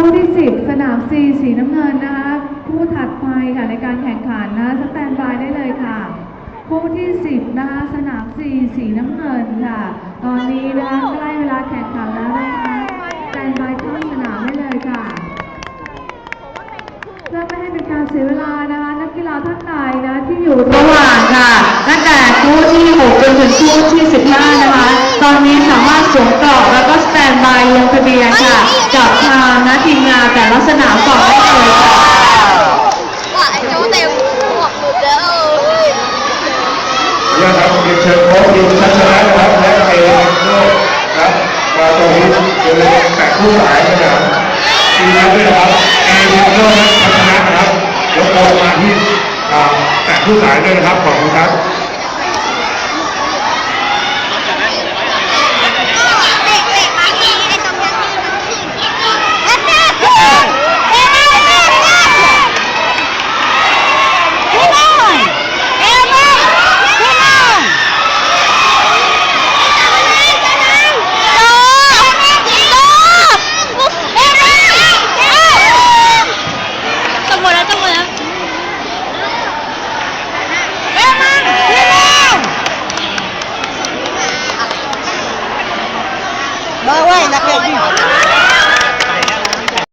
ผู้ที่สิบสนามสีสีน้ำเงินนะคะผู้ถัดไปค่ะในการแข่งขันนะสแตนบายได้เลยค่ะผู้ที่สิบนะคะสนามสีสีน้ำเงินค่ะ ตอนนี้นะคะใกล้เวลาแข่งขันแล้วนะคะสแตนบายข้างสนามได้เลยค่ะเพื่อไม่ให้เป็นการเสียเวลานะคะนักกีฬาท่านใดนะที่อยู่ระหว่างค่ะตั้งแต่ผู้ที่หกจนถึงผู้ที่สิบห้านะคะ ตอนนี้สามารถสวมกรอบแล้วก็สแตนบายลงทะเบียนค่ะามนะทีมงานแต่ลักษณะก่อนได้เลยค่ะาไอ้โต็มหมดแล้วเอ้ครับเรีนเชิญโค้ชทีมชนะนะครับและเอเนะครับมาตรงนี้เดี๋ยวเราแตกคู่หลายสนามทีมงานด้วยนะครับเอเนโก้และชนะนะครับยกโค้ชมาที่แตกคู่หายด้วยนะครับขอบคุณครับ Não, ainda acredito.